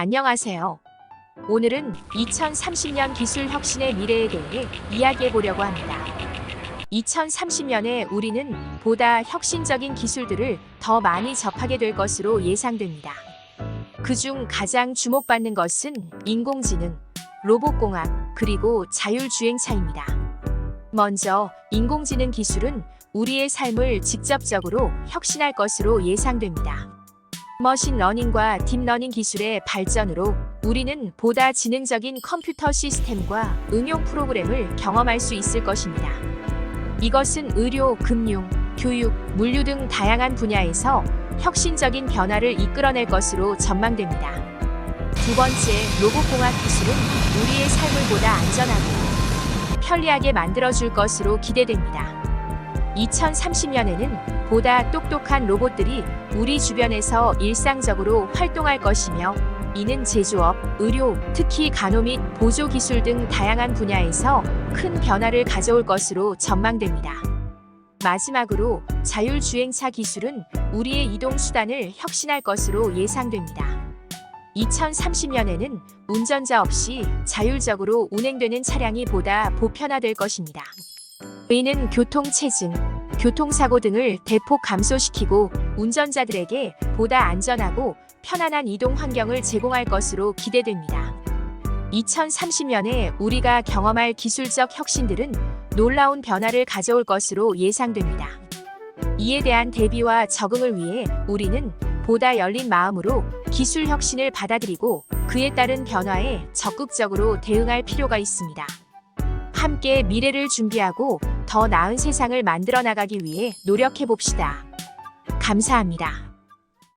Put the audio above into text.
안녕하세요. 오늘은 2030년 기술 혁신의 미래에 대해 이야기해 보려고 합니다. 2030년에 우리는 보다 혁신적인 기술들을 더 많이 접하게 될 것으로 예상됩니다. 그중 가장 주목받는 것은 인공지능, 로봇공학, 그리고 자율주행차입니다. 먼저 인공지능 기술은 우리의 삶을 직접적으로 혁신할 것으로 예상됩니다. 머신러닝과 딥러닝 기술의 발전으로 우리는 보다 지능적인 컴퓨터 시스템과 응용 프로그램을 경험할 수 있을 것입니다. 이것은 의료, 금융, 교육, 물류 등 다양한 분야에서 혁신적인 변화를 이끌어낼 것으로 전망됩니다. 두 번째, 로봇공학 기술은 우리의 삶을 보다 안전하고 편리하게 만들어줄 것으로 기대됩니다. 2030년에는 보다 똑똑한 로봇들이 우리 주변에서 일상적으로 활동할 것이며 이는 제조업, 의료, 특히 간호 및 보조 기술 등 다양한 분야에서 큰 변화를 가져올 것으로 전망됩니다. 마지막으로 자율주행차 기술은 우리의 이동 수단을 혁신할 것으로 예상됩니다. 2030년에는 운전자 없이 자율적으로 운행되는 차량이 보다 보편화될 것입니다. 이는 교통체증, 교통사고 등을 대폭 감소시키고 운전자들에게 보다 안전하고 편안한 이동 환경을 제공할 것으로 기대됩니다. 2030년에 우리가 경험할 기술적 혁신들은 놀라운 변화를 가져올 것으로 예상됩니다. 이에 대한 대비와 적응을 위해 우리는 보다 열린 마음으로 기술 혁신을 받아들이고 그에 따른 변화에 적극적으로 대응할 필요가 있습니다. 함께 미래를 준비하고 더 나은 세상을 만들어 나가기 위해 노력해 봅시다. 감사합니다.